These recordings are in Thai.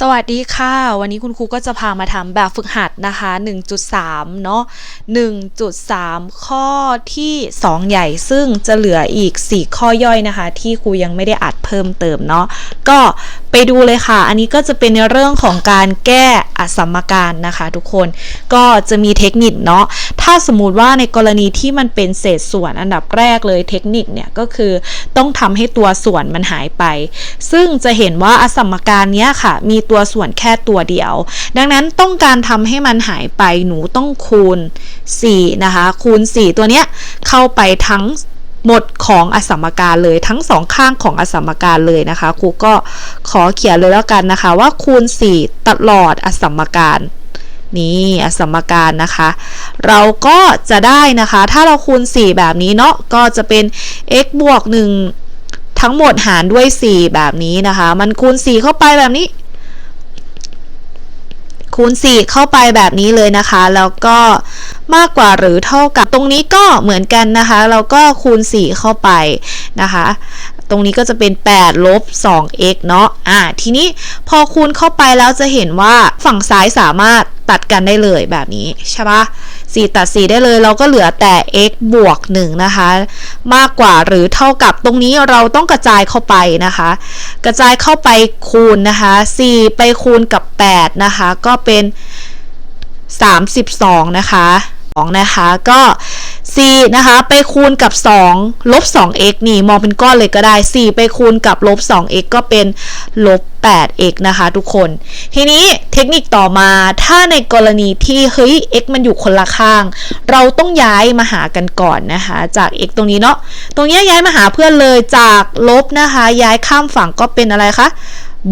สวัสดีค่ะ วันนี้คุณครูก็จะพามาทำแบบฝึกหัดนะคะ 1.3 เนาะ1.3 ข้อที่ 2 ใหญ่ซึ่งจะเหลืออีก 4 ข้อย่อยนะคะ ที่ครูยังไม่ได้อัดเพิ่มเติมเนาะก็ ไปดูเลยค่ะ อันนี้ก็จะเป็นในเรื่องของการแก้อสมการนะคะทุกคน ก็จะมีเทคนิคเนาะ ถ้าสมมุติว่าในกรณีที่มันเป็นเศษส่วนอันดับแรกเลยเทคนิคเนี่ยก็คือต้องทำให้ตัวส่วนมันหายไป ซึ่งจะเห็นว่าอสมการเนี้ยค่ะ มีตัวส่วนแค่ตัวเดียว ดังนั้นต้องการทำให้มันหายไปหนูต้องคูณ4นะคะ คูณ 4 ตัวเนี้ยเข้าไปทั้ง หมดของอสมการเลยทั้งสองข้างของอสมการเลยนะคะครูก็ขอเขียนเลยแล้วกันนะคะว่าคูณ 4 ตลอดอสมการนี่อสมการนะคะ เราก็จะได้นะคะ ถ้าเราคูณ 4 แบบนี้เนาะก็จะเป็น x บวก 1 ทั้งหมดหารด้วย 4 แบบนี้นะคะ มันคูณ 4 เข้าไปแบบนี้ คูณ 4 เข้าไปแบบนี้เลยนะคะ แล้วก็มากกว่าหรือเท่ากับตรงนี้ก็เหมือนกันนะคะ เราก็คูณ 4 เข้าไปนะคะ ตรงนี้ก็จะเป็น 8 ลบ 2x เนาะอ่าทีนี้พอคูณเข้าไปแล้วจะเห็นว่าฝั่งซ้ายสามารถตัดกันได้เลยแบบนี้ใช่ปะ4 ตัด 4 ได้เลย เราก็เหลือแต่ x บวก 1 นะคะ มากกว่าหรือเท่ากับตรงนี้เราต้องกระจายเข้าไปนะคะ กระจายเข้าไปคูณนะคะ 4 ไปคูณกับ 8 นะคะ ก็เป็น 32 นะคะ2นะคะ ก็4นะคะ ไปคูณกับ 2 ลบ 2x นี่ มองเป็นก้อนเลยก็ได้ 4 ไปคูณกับลบ 2x ก็เป็นลบ 8x นะคะทุกคน ทีนี้เทคนิคต่อมาถ้าในกรณีที่เฮ้ย x มันอยู่คนละข้าง เราต้องย้ายมาหากันก่อนนะคะ จาก x ตรงนี้เนาะตรงนี้ย้ายมาหาเพื่อนเลยจากลบนะคะ ย้ายข้ามฝั่งก็เป็นอะไรคะ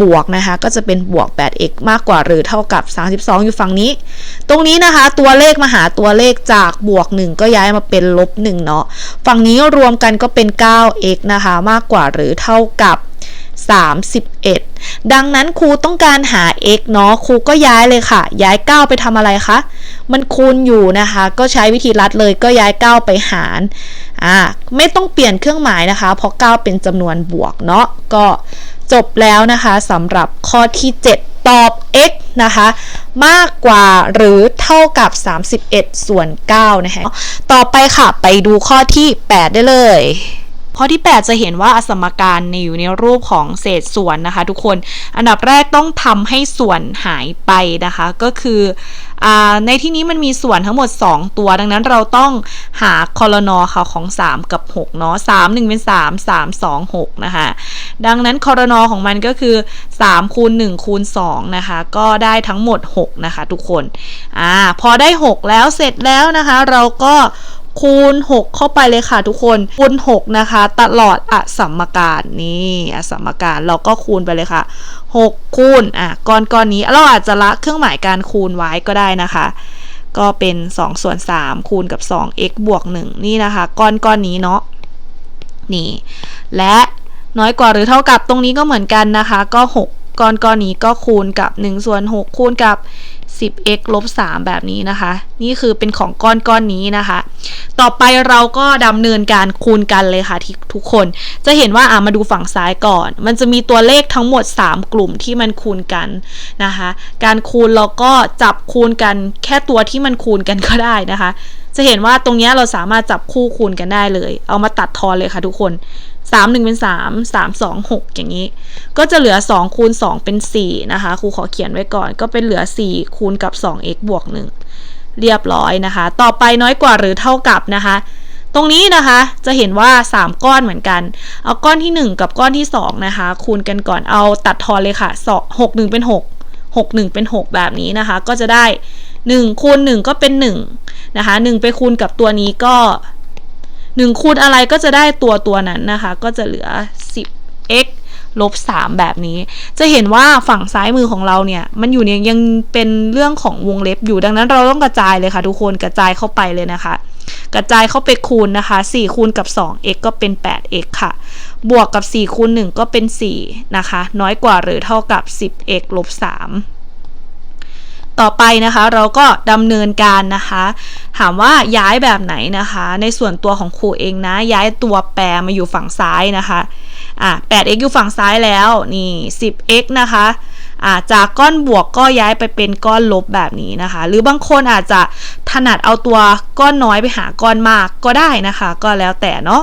บวกนะคะก็จะเป็นบวก 8x มากกว่าหรือเท่ากับ 32 อยู่ฝั่งนี้ ตรงนี้นะคะตัวเลขมาหาตัวเลขจากบวก 1 ก็ย้ายมาเป็นลบ1เนาะฝั่งนี้รวมกันก็เป็น 9x นะคะมากกว่าหรือเท่ากับ 31 ดังนั้นครูต้องการหา x เนาะครูก็ย้ายเลยค่ะ ย้าย 9 ไปทำอะไรคะ มันคูณอยู่นะคะ ก็ใช้วิธีลัดเลยก็ย้าย 9 ไปหารอ่าไม่ต้องเปลี่ยนเครื่องหมายนะคะ เพราะ 9 เป็นจำนวนบวกเนาะก็จบแล้วนะคะสำหรับข้อที่ 7 ตอบ x นะคะ มากกว่าหรือเท่ากับ 31 ส่วน9นะคะต่อไปค่ะ ไปดูข้อที่ 8 ได้เลย ข้อที่ 8 จะเห็นว่าอสมการในอยู่ในรูปของเศษส่วนนะคะ ทุกคน อันดับแรกต้องทำให้ส่วนหายไปนะคะ ก็คืออในที่นี้มันมีส่วนทั้งหมด 2 ตัว ดังนั้นเราต้องหาคอลนอค่ะของ 3 กับ 6 เนาะ3 1 เป็น 3 3 2 6 นะคะ ดังนั้นคอรนอของมันก็คือ 3 คูณ 1 คูณ 2 นะคะ ก็ได้ทั้งหมด 6 นะคะ ทุกคน อ่า พอได้ 6 แล้วเสร็จแล้วนะคะ เราก็ คูณ 6 เข้าไปเลยค่ะทุกคนคูณ 6 นะคะ ตลอดอสมการนี่อสมการเราก็คูณไปเลยค่ะ 6 คูณอะก้อนก้อนนี้เราอาจจะละเครื่องหมายการคูณไว้ก็ได้นะคะ ก็เป็น2ส่วน3คูณกับ 2x บวก 1 นี่นะคะ ก้อนก้อนนี้เนาะนี่ และน้อยกว่าหรือเท่ากับตรงนี้ก็เหมือนกันนะคะ ก็ 6 ก้อนก้อนนี้ก็คูณกับ1ส่วน6คูณกับ 10x ลบ3แบบนี้นะคะ นี่คือเป็นของก้อนก้อนนี้นะคะ ต่อไปเราก็ดำเนินการคูณกันเลยค่ะที่ทุกคน จะเห็นว่าอ่ามาดูฝั่งซ้ายก่อน มันจะมีตัวเลขทั้งหมด 3 กลุ่มที่มันคูณกันนะคะ การคูณเราก็จับคูณกันแค่ตัวที่มันคูณกันก็ได้นะคะ จะเห็นว่าตรงนี้เราสามารถจับคู่คูณกันได้เลย เอามาตัดทอนเลยค่ะทุกคน 3 1เป็น3 3 2 6อย่างนี้ ก็จะเหลือ2คูณ2เป็น4นะคะครูขอเขียนไว้ก่อน ก็เป็นเหลือ4คูณกับ 2x บวก1เรียบร้อยนะคะ ต่อไปน้อยกว่าหรือเท่ากับนะคะ ตรงนี้นะคะจะเห็นว่า 3 ก้อนเหมือนกัน เอาก้อนที่ 1 กับก้อนที่ 2 นะคะ คูณกันก่อนเอาตัดทอนเลยค่ะ6 1 เป็น 6 6 1 เป็น 6 แบบนี้นะคะ ก็จะได้ 1 คูณ 1 ก็เป็น 1 นะคะ 1 ไปคูณกับตัวนี้ก็ 1คูณอะไรก็จะได้ตัวตัวนั้นนะคะ ก็จะเหลือ 10x ลบ 3 แบบนี้ จะเห็นว่าฝั่งซ้ายมือของเราเนี่ย มันอยู่เนี่ยยังเป็นเรื่องของวงเล็บอยู่ดังนั้นเราต้องกระจายเลยค่ะทุกคนกระจายเข้าไปเลยนะคะ กระจายเข้าไปคูณนะคะ 4 คูณกับ 2x ก็เป็น 8x ค่ะ บวกกับ 4 คูณ 1 ก็เป็น 4 นะคะ น้อยกว่าหรือเท่ากับ 10x ลบ 3 ต่อไปนะคะเราก็ดำเนินการนะคะ ถามว่าย้ายแบบไหนนะคะ ในส่วนตัวของครูเองนะ ย้ายตัวแปรมาอยู่ฝั่งซ้ายนะคะอะ 8x อยู่ฝั่งซ้ายแล้วนี่ 10x นะคะอ่าจากก้อนบวกก็ย้ายไปเป็นก้อนลบแบบนี้นะคะ หรือบางคนอาจจะถนัดเอาตัวก้อนน้อยไปหาก้อนมากก็ได้นะคะ ก็แล้วแต่เนาะ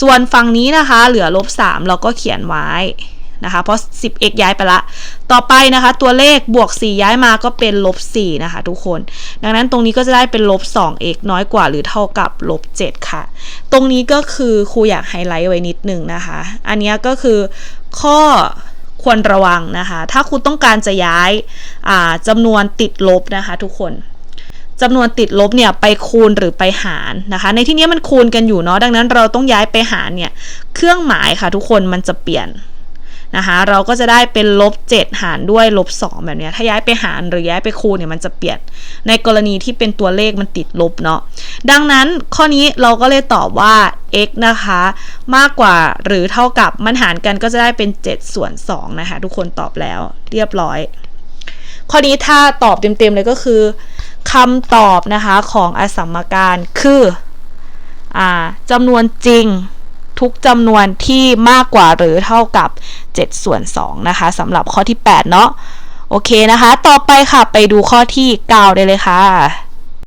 ส่วนฝั่งนี้นะคะ เหลือลบ3เราก็เขียนไว้ นะคะ เพราะ 10x ย้ายไปละ ต่อไปนะคะ ตัวเลขบวก 4 ย้ายมาก็เป็นลบ 4 นะคะ ทุกคน ดังนั้นตรงนี้ก็จะได้เป็นลบ 2x น้อยกว่าหรือเท่ากับลบ 7 ค่ะ ตรงนี้ก็คือครูอยากไฮไลท์ไว้นิดนึงนะคะ อันนี้ก็คือข้อควรระวังนะคะ ถ้าคุณต้องการจะย้ายจำนวนติดลบนะคะทุกคนจำนวนติดลบเนี่ยไปคูณหรือไปหารนะคะ ในที่นี้มันคูณกันอยู่เนาะดังนั้นเราต้องย้ายไปหารเนี่ยเครื่องหมายค่ะทุกคนมันจะเปลี่ยน นะคะเราก็จะได้เป็นลบ 7 หารด้วยลบ 2 แบบนี้ถ้าย้ายไปหารหรือย้ายไปคูณเนี่ยมันจะเปลี่ยนในกรณีที่เป็นตัวเลขมันติดลบเนาะดังนั้นข้อนี้เราก็เลยตอบว่า x นะคะ มากกว่าหรือเท่ากับมันหารกันก็จะได้เป็น 7 ส่วน 2 นะคะ ทุกคนตอบแล้วเรียบร้อย ข้อนี้ถ้าตอบเต็มๆเลยก็คือคำตอบนะคะของอสมการคืออจำนวนจริง ทุกจำนวนที่มากกว่าหรือเท่ากับ7ส่วน2นะคะสำหรับข้อที่ 8 เนาะโอเคนะคะ ต่อไปค่ะไปดูข้อที่ 9 ได้เลยค่ะ